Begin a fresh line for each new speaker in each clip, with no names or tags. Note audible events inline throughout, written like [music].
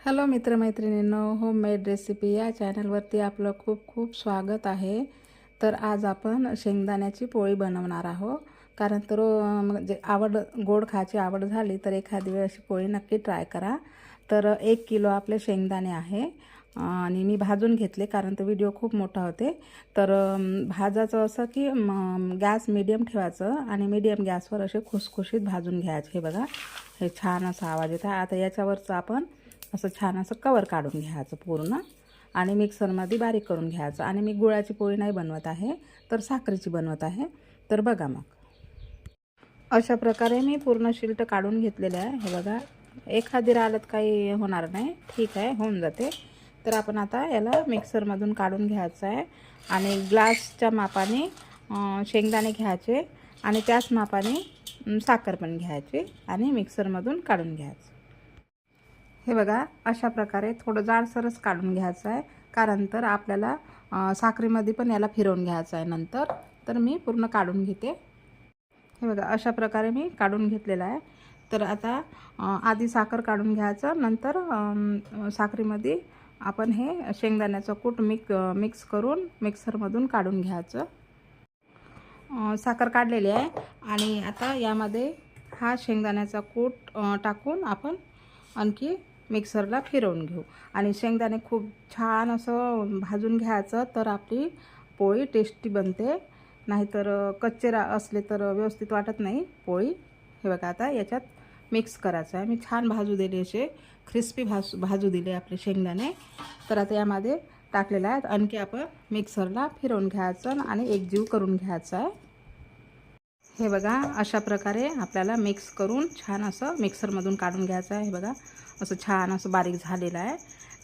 Hello मित्रमैत्रिणींनो homemade recipe या चॅनलवरती आपलं खूप खूप स्वागत आहे. तर आज आपण शेंगदाण्याची पोळी बनवणार आहोत. कारण तर म्हणजे आवड गोड खायची आवड झाली तर एखादी वेळ अशी पोळी नक्की ट्राय करा. तर एक किलो आपले शेंगदाणे आहे आणि मी भाजून घेतले कारण तो व्हिडिओ खूप मोठा होते. तर भाजायचं असं की गॅस मिडियम ठेवायचं आणि मिडियम गॅसवर असे खुसखुशीत भाजून घ्यायचे. हे बघा हे छान असा आवाज येत आहे आता याच्यावरचं आपण असं छान असं कवर काढून घ्यायचं पूर्ण. आणि मिक्सरमध्ये बारीक करून घ्यायचं. आणि मी गुळाची पोळी नाही बनवत आहे तर साखरेची बनवत आहे. तर बघा मग. अशा प्रकारे मी पूर्ण शिल्ट काढून घेतलेलं आहे. हे बघा एखादी राहिलं काही होणार नाही. ठीक आहे होऊन जाते. तर आपण आता याला मिक्सरमधून काढून घ्यायचं आहे. आणि ग्लासच्या मापाने शेंगदाणे घ्यायचे. आणि त्याच मापाने साखर पण घ्यायची. आणि मिक्सरमधून काढून घ्यायचं. हे बघा अशा प्रकारे थोडं जाडसरच काढून घ्यायचं आहे. कारण तर आपल्याला साखरेमध्ये पण याला फिरवून घ्यायचं आहे नंतर. तर मी पूर्ण काढून घेते. हे बघा अशा प्रकारे मी काढून घेतलेलं आहे. तर आता आधी साखर काढून घ्यायचं. नंतर साखरेमध्ये आपण हे शेंगदाण्याचं कूट मिक मिक्स करून मिक्सरमधून काढून घ्यायचं. साखर काढलेली आहे. आणि आता यामध्ये हा शेंगदाण्याचा कूट टाकून आपण आणखी मिक्सरला फिरवून घेऊ. आणि शेंगदाणे खूप छान असं भाजून घ्यायचं तर आपली पोळी टेस्टी बनते. नाहीतर कच्चे रा असले तर व्यवस्थित वाटत नाही पोळी. हे बघा आता याच्यात मिक्स करायचं आहे. मी छान भाजू दिले असे क्रिस्पी भाज भाजू दिले आपले शेंगदाणे. तर आता यामध्ये टाकलेलं आहे आणखी आपण मिक्सरला फिरवून घ्यायचं आणि एकजीव करून घ्यायचं आहे. हे बघा अशा प्रकारे आपल्याला मिक्स करून छान असं मिक्सरमधून काढून घ्यायचं आहे. हे बघा असं छान असं बारीक झालेलं आहे.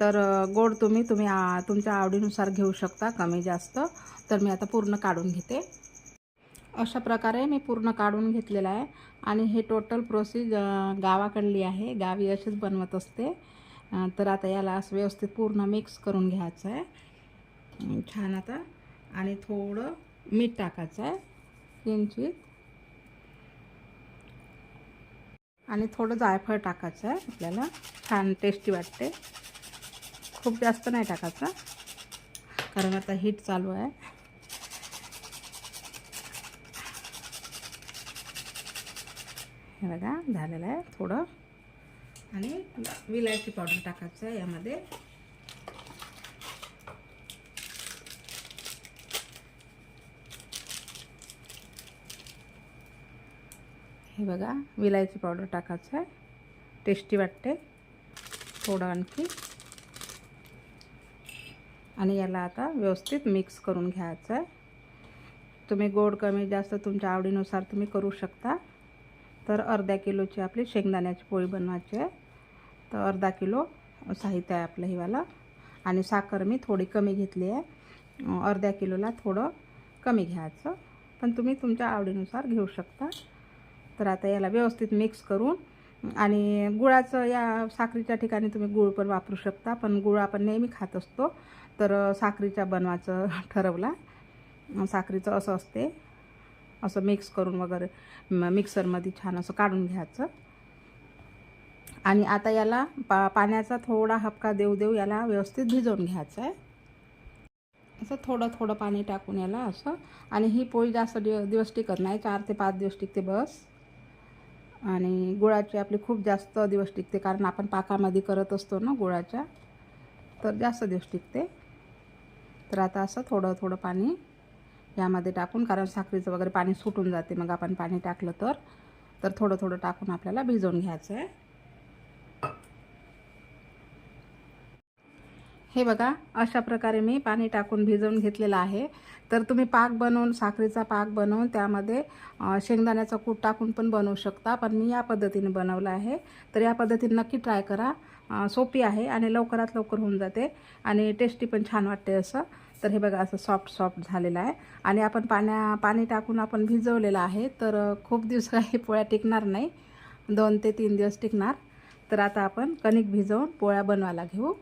तर गोड तुम्ही तुम्ही तुमच्या आवडीनुसार घेऊ शकता कमी जास्त. तर मी आता पूर्ण काढून घेते. अशा प्रकारे मी पूर्ण काढून घेतलेलं आहे. आणि हे टोटल प्रोसेस गावाकडली आहे. गावी अशीच बनवत असते. तर आता याला असं व्यवस्थित पूर्ण मिक्स करून घ्यायचं आहे. छान आता. आणि थोडं मीठ टाकायचं आहे. किंचित आणि थोडं जायफळ टाकायचं आहे. आपल्याला छान टेस्टी वाटते. खूप जास्त नाही टाकायचं कारण आता हीट चालू आहे. हे बघा झालेलं आहे थोडं. आणि विलायची पावडर टाकायचं आहे यामध्ये. हे बघा विलायची पावडर टाकायचं आहे. टेस्टी वाटते थोडं आणखी. आणि याला आता व्यवस्थित मिक्स करून घ्यायचं आहे. तुम्ही गोड कमी जास्त तुमच्या आवडीनुसार तुम्ही करू शकता. तर अर्ध्या किलोची आपली शेंगदाण्याची पोळी बनवायची आहे. तर अर्धा किलो साहित्य आहे आपलं हिवाला. आणि साखर मी थोडी कमी घेतली आहे. अर्ध्या किलोला थोडं कमी घ्यायचं. पण तुम्ही तुमच्या आवडीनुसार घेऊ शकता. तर आता याला व्यवस्थित मिक्स करून आणि गुळाचं या साखरीच्या ठिकाणी तुम्ही गुळ पण वापरू शकता पण गुळ आपण नेहमी खात असतो. तर साखरीच्या बनवायचं ठरवला. साखरीचं असं असते. असं मिक्स करून वगैरे मिक्सरमध्ये छान असं काढून घ्यायचं. आणि आता याला पा पाण्याचा थोडा हपका देऊ देऊ याला व्यवस्थित भिजवून घ्यायचं आहे. असं थोडं थोडं पाणी टाकून याला असं. आणि ही पोळी जास्त दिव दिवस टिकत नाही. चार ते पाच दिवस टिकते बस. आणि गुळाची आपली खूप जास्त दिवस टिकते कारण आपण पाकामध्ये करत असतो ना गुळाच्या तर जास्त दिवस टिकते. तर आता असं थोडं थोडं पाणी यामध्ये टाकून कारण साखरेचं वगैरे पाणी सुटून जाते मग आपण पाणी टाकलं तर. तर थोडं थोडं टाकून आपल्याला भिजवून घ्यायचं आहे. हे बघा अशा प्रकारे मी पाणी टाकून भिजवून घेतलेलं आहे. तर तुम्ही पाक बनवून साखरेचा पाक बनवून त्यामध्ये शेंगदाण्याचा कूट टाकून पण बनवू शकता. पण मी या पद्धतीने बनवलं आहे. तर या पद्धतीने नक्की ट्राय करा. सोपी आहे आणि लवकरात लवकर होऊन जाते आणि टेस्टी पण छान वाटते असं. तर हे बघा असं सॉफ्ट सॉफ्ट झालेलं आहे. आणि आपण पाण्या पाणी टाकून आपण भिजवलेलं आहे. तर खूप दिवस काही पोळ्या टिकणार नाही. दोन ते तीन दिवस टिकणार. तर आता आपण कणिक भिजवून पोळ्या बनवायला घेऊ.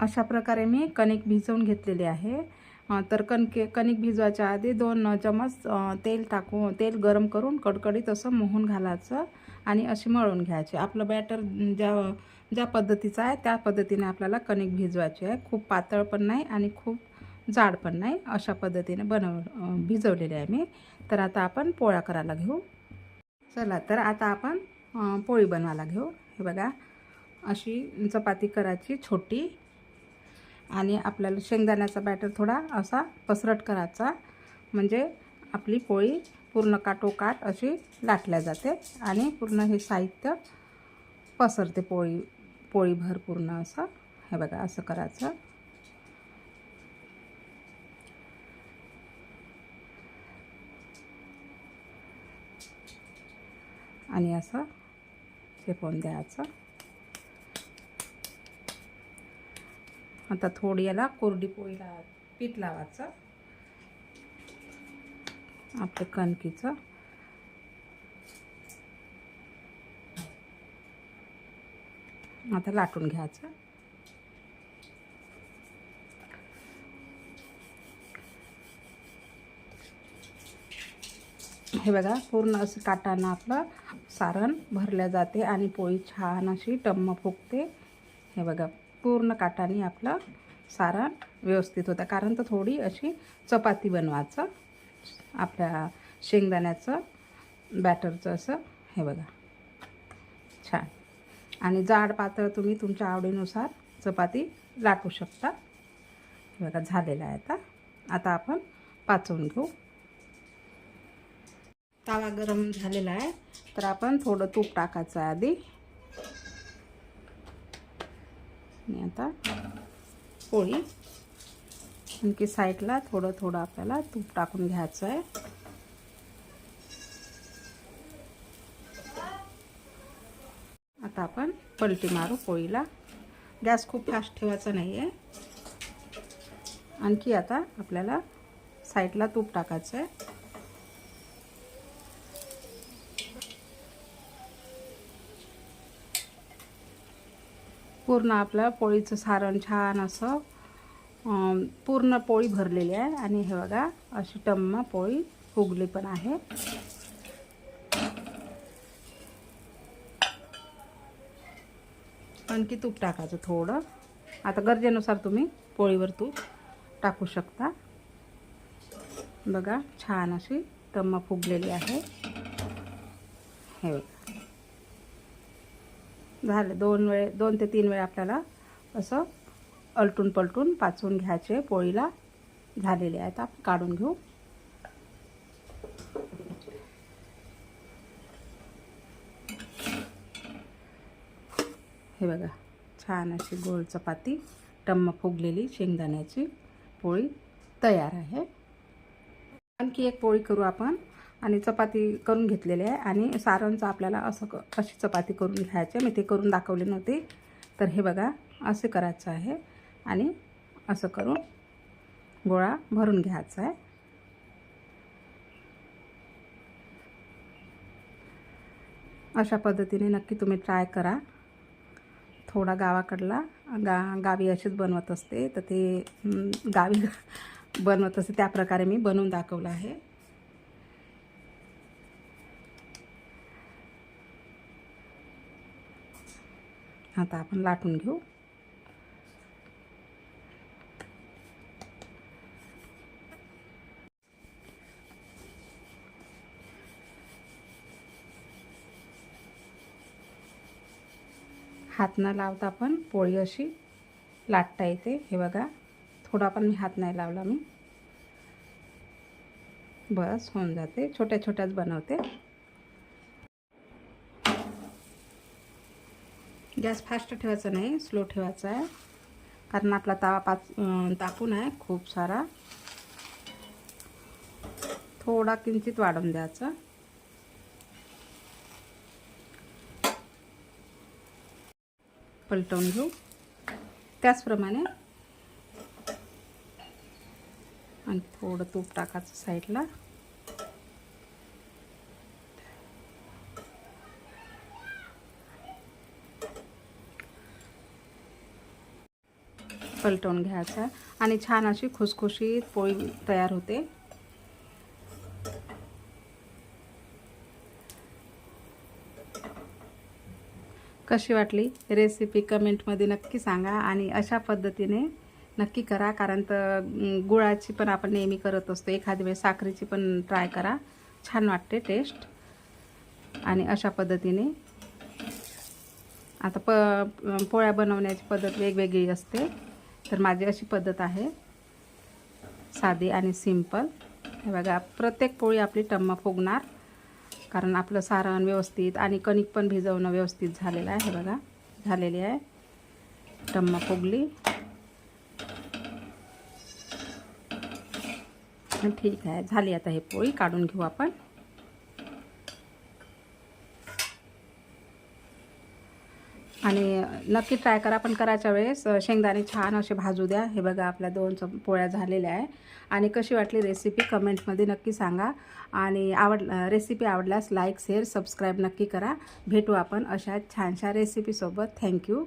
अशा प्रकारे मी कणिक भिजवून घेतलेली आहे. तर कणके कणिक भिजवायच्या आधी दोन चमच तेल टाकून तेल गरम करून कडकडीत असं मोहून घालायचं आणि अशी मळून घ्यायची. आपलं बॅटर ज्या ज्या पद्धतीचं आहे त्या पद्धतीने आपल्याला कणिक भिजवायची आहे. खूप पातळ पण नाही आणि खूप जाड पण नाही अशा पद्धतीने बनव भिजवलेले आहे मी. तर आता आपण पोळ्या करायला घेऊ. चला तर आता आपण पोळी बनवायला घेऊ. हे बघा अशी चपाती करायची छोटी. आणि आपल्याला शेंगदाण्याचा बॅटर थोडा असा पसरट करायचा. म्हणजे आपली पोळी पूर्ण काटोकाट अशी लाटल्या जाते आणि पूर्ण हे साहित्य पसरते पोळी पोळीभर पूर्ण असं. हे बघा असं करायचं. आणि असं चेपवून द्यायचं. आता थोडी याला कोरडी पोळी लावा पीठ लावायचं. आपलं कणकीचं. आता लाटून घ्यायचं. हे बघा पूर्ण असं काटानं आपलं सारण भरल्या जाते आणि पोळी छान अशी टम्म फुगते. हे बघा. पूर्ण काटाने आपलं सारण व्यवस्थित होतं. कारण तर थोडी अशी चपाती बनवायचं आपल्या शेंगदाण्याचं बॅटरचं असं हे बघा. छान. आणि जाड पातळ तुम्ही तुमच्या आवडीनुसार चपाती लाटू शकता. हे बघा झालेलं आहे आता. आता आपण पाचवून घेऊ. तवा गरम झालेला आहे. तर आपण थोडं तूप टाकायचं आहे आधी. आणि आता. पोळी. आणखी साईडला थोडं थोडं आपल्याला तूप टाकून घ्यायचं आहे आता आपण पलटी मारू पोळीला. गॅस खूप फास्ट ठेवायचा नाही आहे आणखी आता आपल्याला साईडला तूप टाकायचं आहे पूर्ण आपलं पोळीचं सारण छान असं पूर्ण पोळी भरलेली आहे. आणि हे बघा अशी टम्म पोळी फुगली पण आहे. आणखी तूप टाकायचं थोडं. आता गरजेनुसार तुम्ही पोळीवर तूप टाकू शकता. बघा छान अशी टम्म फुगलेली आहे. हे बघा. झालं. दोन वेळ दोन ते तीन वेळ आपल्याला असं अलटून पलटून पाचवून घ्यायचे पोळीला झालेले आहेत. आपण काढून घेऊ. हे बघा छान अशी गोल चपाती टम्म फुगलेली शेंगदाण्याची पोळी तयार आहे. आणखी एक पोळी करू आपण. आणि चपाती करून घेतलेली आहे. आणि सारणचं आपल्याला असं क अशी चपाती करून घ्यायची मी ते करून दाखवले नव्हते. तर हे बघा असे करायचं आहे. आणि असं करून गोळा भरून घ्यायचा आहे. अशा पद्धतीने नक्की तुम्ही ट्राय करा. थोडा गावाकडला गा गावी अशीच बनवत असते. तर ते गावी [laughs] बनवत असते. त्या प्रकारे मी बनवून दाखवलं आहे. आता आपण लाटून घेऊ. हात न लावता पण पोळी अशी लाटता येते. हे बघा थोडा पण मी हात नाही लावला मी. बस होऊन जाते. छोट्या छोट्याच बनवते. गॅस फास्ट ठेवायचा नाही स्लो ठेवायचा आहे. कारण आपला तवा पाच तापून आहे खूप सारा. थोडा किंचित वाढवून द्यायचा. पलटवून घेऊ. त्याचप्रमाणे आणि थोडं तूप टाकायचं साईडला. पलटवून घ्यायचा आणि छान अशी खुसखुशीत पोळी तयार होते. कशी वाटली? रेसिपी कमेंटमध्ये नक्की सांगा आणि अशा पद्धतीने नक्की करा कारण तर गुळाची पण आपण नेहमी करत असतो. एखाद्या वेळेस साखरेची पण ट्राय करा. छान वाटते टेस्ट आणि अशा पद्धतीने आता प पोळ्या बनवण्याची पद्धत वेगवेगळी असते. तर माझी अशी पद्धत आहे. साधी आणि सिंपल. हे बघा प्रत्येक पोळी आपली टम्मा फुगणार. कारण आपलं सारण व्यवस्थित आणि कणिक पण भिजवणं व्यवस्थित झालेलं आहे. हे बघा झालेली आहे. टम्मा फुगली. ठीक आहे झाली आता ही पोळी. काढून घेऊ आपण. आणि नक्की ट्राय करा. पण करायच्या वेळेस शेंगदाणे छान असे भाजू द्या. हे बघा आपल्या दोन च पोळ्या झालेल्या आहे. आणि कशी वाटली रेसिपी कमेंटमध्ये नक्की सांगा. आणि आवड रेसिपी आवडल्यास लाईक शेअर सबस्क्राईब नक्की करा. भेटू आपण अशा छानशा रेसिपीसोबत थँक्यू